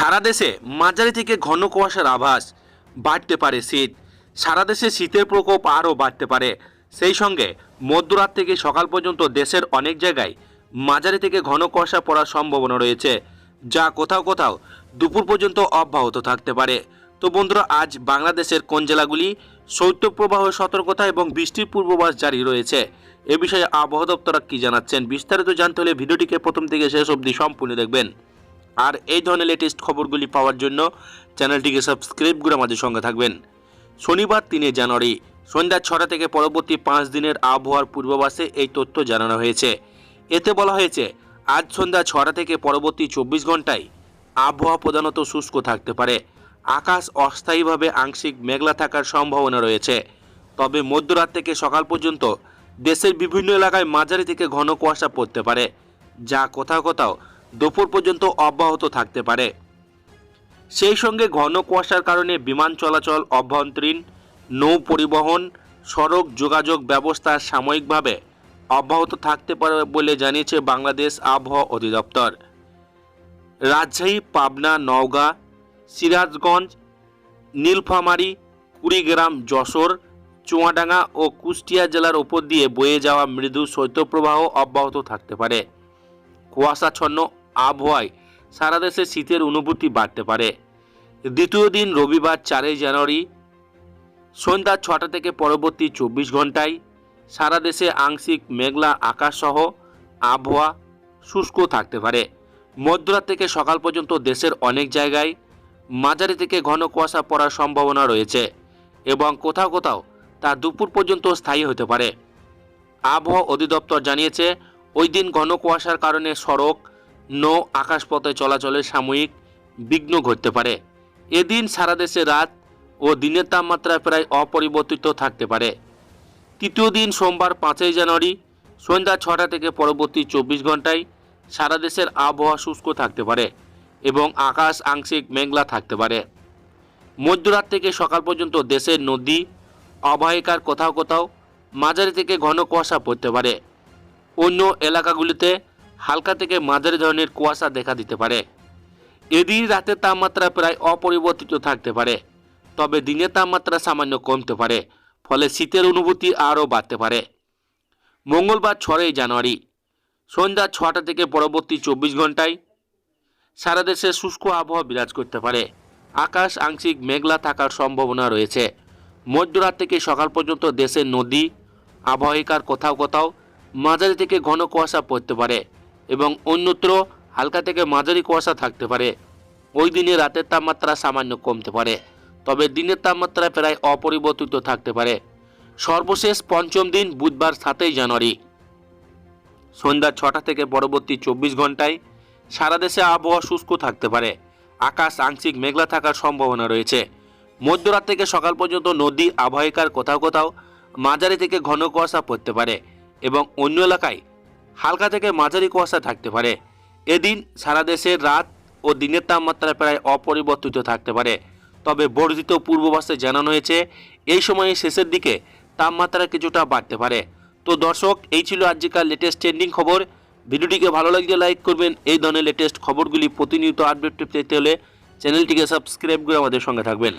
সারা দেশে মাঝারি থেকে ঘন কুয়াশার আভাস বাড়তে পারে শীত। সারা দেশে শীতের প্রকোপ আরও বাড়তে পারে। সেই সঙ্গে মধ্যরাত থেকে সকাল পর্যন্ত দেশের অনেক জায়গায় মাঝারি থেকে ঘন কুয়াশা পড়ার সম্ভাবনা রয়েছে, যা কোথাও কোথাও দুপুর পর্যন্ত অব্যাহত থাকতে পারে। তো বন্ধুরা, আজ বাংলাদেশের কোন জেলাগুলি শৈত্যপ্রবাহ সতর্কতা এবং বৃষ্টির পূর্বাভাস জারি রয়েছে, এ বিষয়ে আবহাওয়া দপ্তর কি জানাচ্ছেন বিস্তারিত জানতে হলে ভিডিওটিকে প্রথম থেকে শেষ অবধি সম্পূর্ণ দেখবেন। আর এই ধরনের লেটেস্ট খবরগুলি পাওয়ার জন্য চ্যানেলটিকে সাবস্ক্রাইব করে আমাদের সঙ্গে থাকবেন। শনিবার তিনে জানুয়ারি, সন্ধ্যা ছটা থেকে পরবর্তী পাঁচ দিনের আবহাওয়ার পূর্বাভাসে এই তথ্য জানানো হয়েছে। এতে বলা হয়েছে, আজ সন্ধ্যা ছটা থেকে পরবর্তী চব্বিশ ঘন্টায় আবহাওয়া প্রধানত শুষ্ক থাকতে পারে। আকাশ অস্থায়ীভাবে আংশিক মেঘলা থাকার সম্ভাবনা রয়েছে। তবে মধ্যরাত থেকে সকাল পর্যন্ত দেশের বিভিন্ন এলাকায় মাঝারি থেকে ঘন কুয়াশা পড়তে পারে, যা কোথাও কোথাও দুপুর পর্যন্ত অব্যাহত থাকতে পারে। সেই সঙ্গে ঘন কুয়াশার কারণে বিমান চলাচল অভ্যন্তরীণ, নৌ পরিবহন, সড়ক যোগাযোগ ব্যবস্থা সাময়িকভাবে অব্যাহত থাকতে পারে বলে জানিয়েছে বাংলাদেশ আবহাওয়া অধিদপ্তর। রাজশাহী, পাবনা, নওগাঁ, সিরাজগঞ্জ, নীলফামারী, কুড়িগ্রাম, যশোর, চুয়াডাঙ্গা ও কুষ্টিয়া জেলার উপর দিয়ে বয়ে যাওয়া মৃদু শৈত্যপ্রবাহ অব্যাহত থাকতে পারে। কুয়াশাচ্ছন্ন আবহাওয়ায় সারা দেশে শীতের অনুভূতি বাড়তে পারে। দ্বিতীয় দিন রবিবার চারই জানুয়ারি, সন্ধ্যা ছটা থেকে পরবর্তী চব্বিশ ঘন্টায় সারা দেশে আংশিক মেঘলা আকাশসহ আবহাওয়া শুষ্ক থাকতে পারে। মধ্যরাত থেকে সকাল পর্যন্ত দেশের অনেক জায়গায় মাঝারি থেকে ঘন কুয়াশা পড়ার সম্ভাবনা রয়েছে এবং কোথাও কোথাও তা দুপুর পর্যন্ত স্থায়ী হতে পারে। আবহাওয়া অধিদপ্তর জানিয়েছে, ওই দিন ঘন কুয়াশার কারণে সড়ক নৌ আকাশপথে চলাচলের সাময়িক বিঘ্ন ঘটতে পারে। এদিন সারা দেশে রাত ও দিনের তাপমাত্রা প্রায় অপরিবর্তিত থাকতে পারে। তৃতীয় দিন সোমবার পাঁচই জানুয়ারি সন্ধ্যা ছটা থেকে পরবর্তী চব্বিশ ঘন্টায় সারা দেশের আবহাওয়া শুষ্ক থাকতে পারে এবং আকাশ আংশিক মেঘলা থাকতে পারে। মধ্যরাত থেকে সকাল পর্যন্ত দেশের নদী অববাহিকার কোথাও কোথাও মাঝারি থেকে ঘন কুয়াশা পড়তে পারে। অন্য এলাকাগুলিতে হালকা থেকে মাঝারি ধরনের কুয়াশা দেখা দিতে পারে। এদিন রাতের তাপমাত্রা প্রায় অপরিবর্তিত থাকতে পারে, তবে দিনের তাপমাত্রা সামান্য কমতে পারে, ফলে শীতের অনুভূতি আরও বাড়তে পারে। মঙ্গলবার ছয়ই জানুয়ারি, সন্ধ্যা ছটা থেকে পরবর্তী চব্বিশ ঘন্টায় সারা দেশে শুষ্ক আবহাওয়া বিরাজ করতে পারে। আকাশ আংশিক মেঘলা থাকার সম্ভাবনা রয়েছে। মধ্যরাত থেকে সকাল পর্যন্ত দেশের নদী, আবহাওয়িকার কোথাও কোথাও মাঝারি থেকে ঘন কুয়াশা পড়তে পারে। এবং অন্যত্র হালকা থেকে মাঝারি কুয়াশা থাকতে পারে। ওই দিনে রাতের তাপমাত্রা সামান্য কমতে পারে, তবে দিনের তাপমাত্রা প্রায় অপরিবর্তিত থাকতে পারে। সর্বশেষ পঞ্চম দিন বুধবার সাতই জানুয়ারি। সন্ধ্যা ছটা থেকে পরবর্তী চব্বিশ ঘন্টায় সারা দেশে আবহাওয়া শুষ্ক থাকতে পারে। আকাশ আংশিক মেঘলা থাকার সম্ভাবনা রয়েছে। মধ্যরাত থেকে সকাল পর্যন্ত নদী, আবহাওয়িকার কোথাও কোথাও মাঝারি থেকে ঘন কুয়াশা পড়তে পারে এবং অন্য এলাকায় হালকা থেকে মাঝারি কুয়াশা থাকতে পারে। এদিন সারা দেশের রাত ও দিনের তাপমাত্রা প্রায় অপরিবর্তিত থাকতে পারে। তবে বর্ধিত পূর্বাভাসে জানানো হয়েছে, এই সময়ে শেষের দিকে তাপমাত্রা কিছুটা বাড়তে পারে। তো দর্শক, এই ছিল আজকের লেটেস্ট ট্রেন্ডিং খবর। ভিডিওটিকে ভালো লাগলে লাইক করবেন। এই ধরনের লেটেস্ট খবরগুলি প্রতিনিয়ত আপডেট পেতে হলে চ্যানেলটিকে সাবস্ক্রাইব করে আমাদের সঙ্গে থাকবেন।